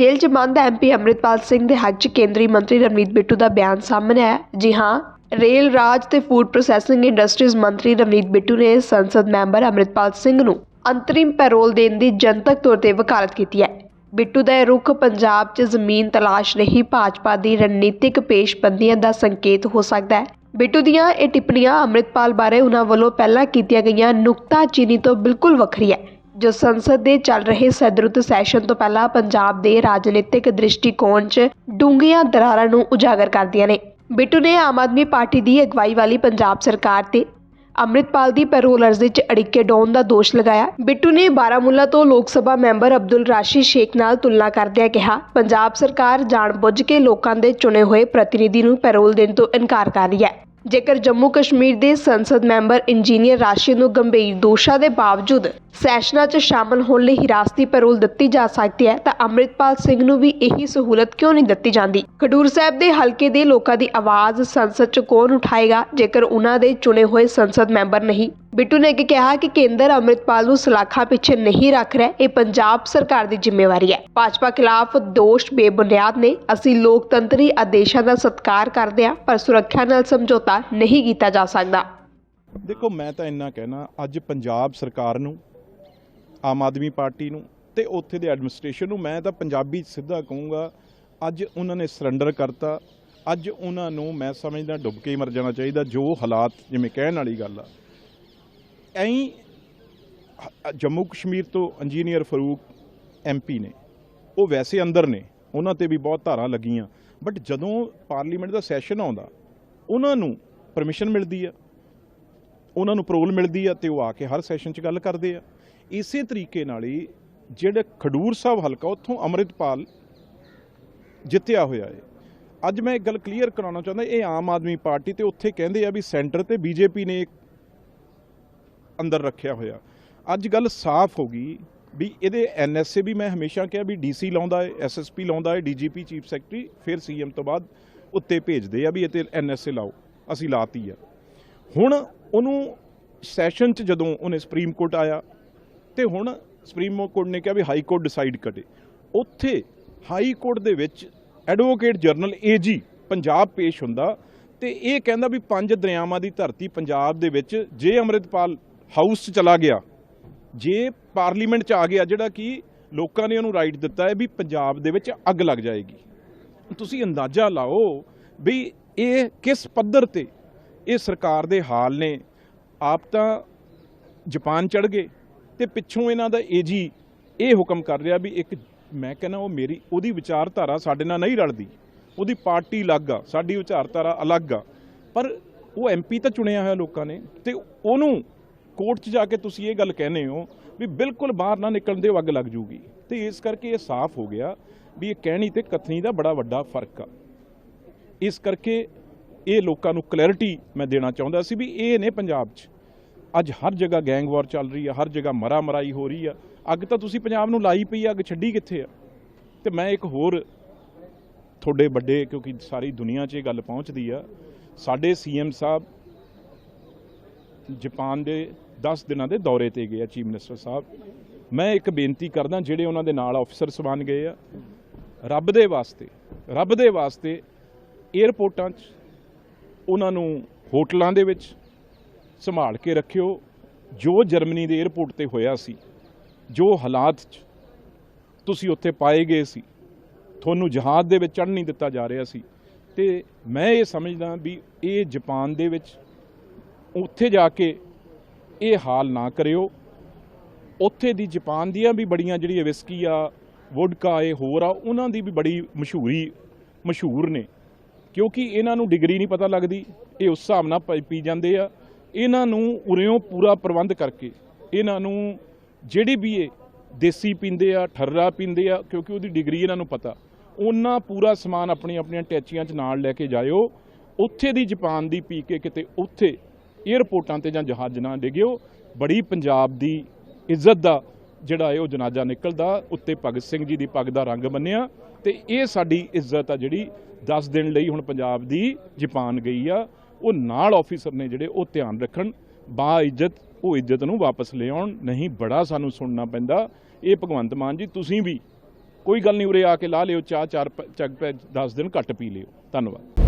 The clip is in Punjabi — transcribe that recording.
ਜੇਲ੍ਹ 'ਚ ਬੰਦ ਐਮਪੀ ਅੰਮ੍ਰਿਤਪਾਲ ਸਿੰਘ ਦੇ ਹੱਕ 'ਚ ਕੇਂਦਰੀ ਮੰਤਰੀ ਰਣਜੀਤ ਬਿੱਟੂ ਦਾ ਬਿਆਨ ਸਾਹਮਣੇ ਆਇਆ। ਜੀ ਹਾਂ, ਰੇਲ ਰਾਜ ਤੇ ਫੂਡ ਪ੍ਰੋਸੈਸਿੰਗ ਇੰਡਸਟਰੀਜ਼ ਮੰਤਰੀ ਰਣਜੀਤ ਬਿੱਟੂ ਨੇ ਸੰਸਦ ਮੈਂਬਰ ਅੰਮ੍ਰਿਤਪਾਲ ਸਿੰਘ ਨੂੰ ਅੰਤਰਿਮ ਪੈਰੋਲ ਦੇਣ ਦੀ ਜਨਤਕ ਤੌਰ ਤੇ ਵਕਾਲਤ ਕੀਤੀ ਹੈ। ਬਿੱਟੂ ਦਾ ਇਹ ਰੁਖ ਪੰਜਾਬ 'ਚ ਜ਼ਮੀਨ ਤਲਾਸ਼ ਰਹੀ ਭਾਜਪਾ ਦੀ ਰਣਨੀਤਿਕ ਪੇਸ਼ਬੰਦੀਆਂ ਦਾ ਸੰਕੇਤ ਹੋ ਸਕਦਾ ਹੈ। ਬਿੱਟੂ ਦੀਆਂ ਇਹ ਟਿੱਪਣੀਆਂ ਅੰਮ੍ਰਿਤਪਾਲ ਬਾਰੇ ਉਹਨਾਂ ਵੱਲੋਂ ਪਹਿਲਾਂ ਕੀਤੀਆਂ ਗਈਆਂ ਨੁਕਤਾਚੀਨੀ ਤੋਂ ਬਿਲਕੁਲ ਵੱਖਰੀ ਹੈ। ਜੋ ਸੰਸਦ ਦੇ ਚੱਲ ਰਹੇ ਸਦਰੁੱਤ ਸੈਸ਼ਨ ਤੋਂ ਪਹਿਲਾਂ ਪੰਜਾਬ ਦੇ ਰਾਜਨੀਤਿਕ ਦ੍ਰਿਸ਼ਟੀਕੋਣ 'ਚ ਡੂੰਘੀਆਂ ਦਰਾਰਾਂ ਨੂੰ ਉਜਾਗਰ ਕਰਦੀਆਂ ਨੇ। ਬਿੱਟੂ ਨੇ ਆਮ ਆਦਮੀ ਪਾਰਟੀ ਦੀ ਅਗਵਾਈ ਵਾਲੀ ਪੰਜਾਬ ਸਰਕਾਰ ਤੇ ਅੰਮ੍ਰਿਤਪਾਲ ਦੀ ਪੈਰੋਲ ਅਰਜ਼ੀ 'ਚ ਅੜਿੱਕੇ ਡਾਉਣ ਦਾ ਦੋਸ਼ ਲਗਾਇਆ। ਬਿੱਟੂ ਨੇ ਬਾਰਾਮੂਲਾ ਤੋਂ ਲੋਕ ਸਭਾ ਮੈਂਬਰ ਅਬਦੁਲ ਰਾਸ਼ੀ ਸ਼ੇਖ ਨਾਲ ਤੁਲਨਾ ਕਰਦਿਆਂ ਕਿਹਾ, ਪੰਜਾਬ ਸਰਕਾਰ ਜਾਣਬੁੱਝ ਕੇ ਲੋਕਾਂ ਦੇ ਚੁਣੇ ਹੋਏ ਪ੍ਰਤੀਨਿਧੀ ਨੂੰ ਪੈਰੋਲ ਦੇਣ ਤੋਂ ਇਨਕਾਰ ਕਰ ਰਹੀ ਹੈ। ਜੇਕਰ ਜੰਮੂ ਕਸ਼ਮੀਰ ਦੇ ਸੰਸਦ ਮੈਂਬਰ ਇੰਜੀਨੀਅਰ ਰਾਸ਼ੀ ਨੂੰ ਗੰਭੀਰ ਦੋਸ਼ਾਂ ਦੇ ਬਾਵਜੂਦ ਸੈਸ਼ਨਾਂ 'ਚ ਸ਼ਾਮਲ ਹੋਣ ਲਈ ਹਿਰਾਸਤੀ ਪੈਰੋਲ ਦਿੱਤੀ ਜਾ ਸਕਦੀ ਹੈ, ਤਾਂ ਅੰਮ੍ਰਿਤਪਾਲ ਸਿੰਘ ਨੂੰ ਵੀ ਇਹੀ ਸਹੂਲਤ ਕਿਉਂ ਨਹੀਂ ਦਿੱਤੀ ਜਾਂਦੀ? ਖਡੂਰ ਸਾਹਿਬ ਦੇ ਹਲਕੇ ਦੇ ਲੋਕਾਂ ਦੀ ਆਵਾਜ਼ ਸੰਸਦ 'ਚ ਕੌਣ ਉਠਾਏਗਾ, ਜੇਕਰ ਉਹਨਾਂ ਦੇ ਚੁਣੇ ਹੋਏ ਸੰਸਦ ਮੈਂਬਰ ਨਹੀਂ? ਬਿੱਟੂ ਨੇ ਕਿਹਾ ਕਿ ਕੇਂਦਰ ਅੰਮ੍ਰਿਤਪਾਲ ਨੂੰ ਸਲਾਖਾਂ ਪਿੱਛੇ ਨਹੀਂ ਰੱਖ ਰਿਹਾ, ਇਹ ਪੰਜਾਬ ਸਰਕਾਰ ਦੀ ਜ਼ਿੰਮੇਵਾਰੀ ਹੈ। ਭਾਜਪਾ ਖਿਲਾਫ ਦੋਸ਼ ਬੇਬੁਨਿਆਦ ਨੇ, ਅਸੀਂ ਲੋਕਤੰਤਰੀ ਆਦੇਸ਼ਾਂ ਦਾ ਸਤਿਕਾਰ ਕਰਦੇ ਹਾਂ, ਪਰ ਸੁਰੱਖਿਆ ਨਾਲ ਸਮਝੌਤਾ ਨਹੀਂ ਕੀਤਾ ਜਾ ਸਕਦਾ। ਦੇਖੋ, ਮੈਂ ਤਾਂ ਇੰਨਾ ਕਹਿਣਾ, ਅੱਜ ਪੰਜਾਬ ਸਰਕਾਰ ਨੂੰ ਆਮ ਆਦਮੀ ਪਾਰਟੀ ਨੂੰ ਤੇ ਉੱਥੇ ਦੇ ਐਡਮਿਨਿਸਟ੍ਰੇਸ਼ਨ ਨੂੰ। ਮੈਂ ਤਾਂ ਪੰਜਾਬੀ ਸਿੱਧਾ ਕਹੂੰਗਾ, ਅੱਜ ਉਹਨਾਂ ਨੇ ਸਰੈਂਡਰ ਕਰਤਾ। ਅੱਜ ਉਹਨਾਂ ਨੂੰ ਮੈਂ ਸਮਝਦਾ ਡੁੱਬ ਕੇ ਹੀ ਮਰ ਜਾਣਾ ਚਾਹੀਦਾ, ਜੋ ਹਾਲਾਤ ਜਿਵੇਂ ਕਹਿਣ ਵਾਲੀ ਗੱਲ ਆ। ਐਂ ਜੰਮੂ ਕਸ਼ਮੀਰ ਤੋਂ ਇੰਜੀਨੀਅਰ ਫਰੂਕ ਐਮਪੀ ਨੇ, ਉਹ ਵੈਸੇ ਅੰਦਰ ਨੇ, ਉਹਨਾਂ ਤੇ ਵੀ ਬਹੁਤ ਧਾਰਾਂ ਲੱਗੀਆਂ। ਬਟ ਜਦੋਂ ਪਾਰਲੀਮੈਂਟ ਦਾ ਸੈਸ਼ਨ ਆਉਂਦਾ, ਉਹਨਾਂ ਨੂੰ ਪਰਮਿਸ਼ਨ ਮਿਲਦੀ ਆ। ਉਹਨਾਂ ਨੂੰ ਪਰੋਲ ਮਿਲਦੀ ਆ ਤੇ ਉਹ ਆ ਕੇ ਹਰ ਸੈਸ਼ਨ 'ਚ ਗੱਲ ਕਰਦੇ ਆ। ਇਸੇ ਤਰੀਕੇ ਨਾਲ ਹੀ ਜਿਹੜਾ ਖਡੂਰ ਸਾਹਿਬ ਹਲਕਾ ਉੱਥੋਂ ਅੰਮ੍ਰਿਤਪਾਲ ਜਿੱਤਿਆ ਹੋਇਆ ਹੈ। ਅੱਜ ਮੈਂ ਇੱਕ ਗੱਲ ਕਲੀਅਰ ਕਰਾਉਣਾ ਚਾਹੁੰਦਾ, ਇਹ ਆਮ ਆਦਮੀ ਪਾਰਟੀ ਤੇ ਉੱਥੇ ਕਹਿੰਦੇ ਆ ਵੀ ਸੈਂਟਰ ਤੇ ਬੀਜੇਪੀ ਨੇ ਅੰਦਰ ਰੱਖਿਆ ਹੋਇਆ। ਅੱਜ ਗੱਲ ਸਾਫ਼ ਹੋ ਗਈ ਵੀ ਇਹਦੇ ਐਨਐਸਏ ਵੀ ਮੈਂ ਹਮੇਸ਼ਾ ਕਿਹਾ ਵੀ ਡੀਸੀ ਲਾਉਂਦਾ ਹੈ ਐਸਐਸਪੀ ਲਾਉਂਦਾ ਹੈ ਡੀਜੀਪੀ ਚੀਫ ਸੈਕਟਰੀ ਫਿਰ ਸੀਐਮ ਤੋਂ ਬਾਅਦ ਉੱਤੇ ਭੇਜਦੇ ਆ ਵੀ ਇਹ ਤੇ ਐਨਐਸਏ ਲਾਓ, ਅਸੀਂ ਲਾਤੀ ਆ। ਹੁਣ ਉਹਨੂੰ ਸੈਸ਼ਨ 'ਚ ਜਦੋਂ ਉਹਨੇ ਸੁਪਰੀਮ ਕੋਰਟ ਆਇਆ ਤੇ ਹੁਣ ਸੁਪਰੀਮ ਕੋਰਟ ਨੇ ਕਿਹਾ ਵੀ ਹਾਈ ਕੋਰਟ ਡਿਸਾਈਡ ਕਰੇ। ਉੱਥੇ ਹਾਈ ਕੋਰਟ ਦੇ ਵਿੱਚ ਐਡਵੋਕੇਟ ਜਨਰਲ ਏਜੀ ਪੰਜਾਬ ਪੇਸ਼ ਹੁੰਦਾ ਤੇ ਇਹ ਕਹਿੰਦਾ ਵੀ ਪੰਜ ਦਰਿਆਵਾਂ ਦੀ ਧਰਤੀ ਪੰਜਾਬ ਦੇ ਵਿੱਚ ਜੇ ਅੰਮ੍ਰਿਤਪਾਲ ਹਾਊਸ 'ਚ ਚਲਾ ਗਿਆ, ਜੇ ਪਾਰਲੀਮੈਂਟ 'ਚ ਆ ਗਿਆ, ਜਿਹੜਾ ਕਿ ਲੋਕਾਂ ਨੇ ਉਹਨੂੰ ਰਾਈਟ ਦਿੱਤਾ ਹੈ ਵੀ ਪੰਜਾਬ ਦੇ ਵਿੱਚ ਅੱਗ ਲੱਗ ਜਾਏਗੀ। ਤੁਸੀਂ ਅੰਦਾਜ਼ਾ ਲਾਓ ਵੀ ਇਹ ਕਿਸ ਪੱਧਰ ਤੇ ਇਹ ਸਰਕਾਰ ਦੇ ਹਾਲ ਨੇ? ਆਪ ਤਾਂ ਜਾਪਾਨ ਚੜ ਗਏ। ਤੇ ਪਿੱਛੋਂ ਇਹਨਾਂ ਦਾ ਏਜੀ ਇਹ ਹੁਕਮ ਕਰ ਰਿਹਾ ਵੀ ਇੱਕ ਮੈਂ ਕਹਿੰਦਾ ਉਹ ਮੇਰੀ ਉਹਦੀ ਵਿਚਾਰਧਾਰਾ ਸਾਡੇ ਨਾਲ ਨਹੀਂ ਰਲਦੀ। ਉਹਦੀ ਪਾਰਟੀ ਅਲੱਗ ਆ, ਸਾਡੀ ਵਿਚਾਰਧਾਰਾ ਅਲੱਗ ਆ। ਪਰ ਉਹ ਐਮਪੀ ਤਾਂ ਚੁਣਿਆ ਹੋਇਆ ਲੋਕਾਂ ਨੇ ਤੇ ਉਹਨੂੰ ਕੋਰਟ 'ਚ ਜਾ ਕੇ ਤੁਸੀਂ ਇਹ ਗੱਲ ਕਹਿੰਦੇ ਹੋ ਵੀ ਬਿਲਕੁਲ ਬਾਹਰ ਨਾ ਨਿਕਲਣ ਦੇ ਅੱਗ ਲੱਗ ਜੂਗੀ। ਤੇ ਇਸ ਕਰਕੇ ਇਹ ਸਾਫ਼ ਹੋ ਗਿਆ ਵੀ ਇਹ ਕਹਿਣੀ ਤੇ ਕਥਨੀ ਦਾ ਬੜਾ ਵੱਡਾ ਫ਼ਰਕ ਆ। ਇਸ ਕਰਕੇ ਇਹ ਲੋਕਾਂ ਨੂੰ ਕਲੈਰਿਟੀ ਮੈਂ ਦੇਣਾ ਚਾਹੁੰਦਾ ਸੀ ਵੀ ਇਹ ਨੇ ਪੰਜਾਬ 'ਚ ਅੱਜ ਹਰ ਜਗ੍ਹਾ ਗੈਂਗ ਵਾਰ ਚੱਲ ਰਹੀ ਆ ਹਰ ਜਗ੍ਹਾ ਮਰਾ ਮਰਾਈ ਹੋ ਰਹੀ ਆ। ਅੱਗ ਤਾਂ ਤੁਸੀਂ ਪੰਜਾਬ ਨੂੰ ਲਾਈ ਪਈ ਆ, ਅੱਗ ਛੱਡੀ ਕਿੱਥੇ ਆ? ਤੇ ਮੈਂ ਇੱਕ ਹੋਰ ਤੁਹਾਡੇ ਵੱਡੇ ਕਿਉਂਕਿ ਸਾਰੀ ਦੁਨੀਆ 'ਚ ਇਹ ਗੱਲ ਪਹੁੰਚਦੀ ਆ ਸਾਡੇ ਸੀਐਮ ਸਾਹਿਬ ਜਾਪਾਨ ਦੇ 10 ਦਿਨਾਂ ਦੇ ਦੌਰੇ ਤੇ ਗਏ ਆ ਚੀਫ ਮਿਨਿਸਟਰ ਸਾਹਿਬ। ਮੈਂ ਇੱਕ ਬੇਨਤੀ ਕਰਦਾ ਜਿਹੜੇ ਉਹਨਾਂ ਦੇ ਨਾਲ ਅਫਸਰ ਸਬਨ ਗਏ ਆ ਰੱਬ ਦੇ ਵਾਸਤੇ ਰੱਬ ਦੇ ਵਾਸਤੇ 에ਅਰਪੋਰਟਾਂ 'ਚ ਉਹਨਾਂ ਨੂੰ ਹੋਟਲਾਂ ਦੇ ਵਿੱਚ ਸੰਭਾਲ ਕੇ ਰੱਖਿਓ, ਜੋ ਜਰਮਨੀ ਦੇ 에ਅਰਪੋਰਟ ਤੇ ਹੋਇਆ ਸੀ, ਜੋ ਹਾਲਾਤ 'ਚ ਤੁਸੀਂ ਉੱਥੇ ਪਾਏ ਗਏ ਸੀ, ਤੁਹਾਨੂੰ ਜਹਾਜ਼ ਦੇ ਵਿੱਚ ਚੜ੍ਹਨ ਨਹੀਂ ਦਿੱਤਾ ਜਾ ਰਿਹਾ ਸੀ। ਤੇ ਮੈਂ ਇਹ ਸਮਝਦਾ ਵੀ ਇਹ ਜਾਪਾਨ ਦੇ ਵਿੱਚ ਉੱਥੇ ਜਾ ਕੇ ਇਹ ਹਾਲ ਨਾ ਕਰਿਓ। ਉੱਥੇ ਦੀ ਜਾਪਾਨ ਦੀਆਂ ਵੀ ਬੜੀਆਂ ਜਿਹੜੀਆਂ ਵਿਸਕੀ ਆ ਵੋਡਕਾ ਇਹ ਹੋਰ ਆ, ਉਹਨਾਂ ਦੀ ਵੀ ਬੜੀ ਮਸ਼ਹੂਰੀ, ਮਸ਼ਹੂਰ ਨੇ। ਕਿਉਂਕਿ ਇਹਨਾਂ ਨੂੰ ਡਿਗਰੀ ਨਹੀਂ ਪਤਾ ਲੱਗਦੀ, ਇਹ ਉਸ ਹਿਸਾਬ ਨਾਲ ਪੀ ਜਾਂਦੇ ਆ। ਇਹਨਾਂ ਨੂੰ ਉਰਿਓਂ ਪੂਰਾ ਪ੍ਰਬੰਧ ਕਰਕੇ, ਇਹਨਾਂ ਨੂੰ ਜਿਹੜੀ ਵੀ ਇਹ ਦੇਸੀ ਪੀਂਦੇ ਆ, ਠਰਰਾ ਪੀਂਦੇ ਆ, ਕਿਉਂਕਿ ਉਹਦੀ ਡਿਗਰੀ ਇਹਨਾਂ ਨੂੰ ਪਤਾ, ਉਹਨਾਂ ਪੂਰਾ ਸਮਾਨ ਆਪਣੀਆਂ ਆਪਣੀਆਂ ਟੈਚੀਆਂ 'ਚ ਨਾਲ ਲੈ ਕੇ ਜਾਇਓ, ਉੱਥੇ ਦੀ ਜਾਪਾਨ ਦੀ ਪੀ ਕੇ ਕਿਤੇ ਉੱਥੇ 에ਅਰਪੋਰਟਾਂ ਤੇ ਜਾਂ ਜਹਾਜ਼ ਨਾ ਡਿੱਗਿਓ, ਬੜੀ ਪੰਜਾਬ ਦੀ ਇੱਜ਼ਤ ਦਾ ਜਿਹੜਾ ਹੈ ਉਹ ਜਨਾਜ਼ਾ ਨਿਕਲਦਾ, ਉੱਤੇ ਭਗਤ ਸਿੰਘ ਜੀ ਦੀ ਪੱਗ ਦਾ ਰੰਗ ਬੰਨਿਆ, ਤੇ ਇਹ ਸਾਡੀ ਇੱਜ਼ਤ ਆ ਜਿਹੜੀ 10 ਦਿਨ ਲਈ ਹੁਣ ਪੰਜਾਬ ਦੀ ਜਾਪਾਨ ਗਈ ਆ ਉਹ ਨਾਲ ਆਫੀਸਰ ਨੇ ਜਿਹੜੇ ਉਹ ਧਿਆਨ ਰੱਖਣ ਬਾ ਇੱਜ਼ਤ ਉਹ ਇੱਜ਼ਤ ਨੂੰ ਵਾਪਸ ਲੈ ਆਉਣ ਨਹੀਂ ਬੜਾ ਸਾਨੂੰ ਸੁਣਨਾ ਪੈਂਦਾ। ਇਹ ਭਗਵੰਤ ਮਾਨ ਜੀ, ਤੁਸੀਂ ਵੀ ਕੋਈ ਗੱਲ ਨਹੀਂ ਉਰੇ ਆ ਕੇ ਲਾ ਲਿਓ, ਚਾਹ, ਚਾਰ, ਪ- ਚੱਗ ਪੈ 10 ਦਿਨ ਘੱਟ ਪੀ ਲਿਓ। ਧੰਨਵਾਦ।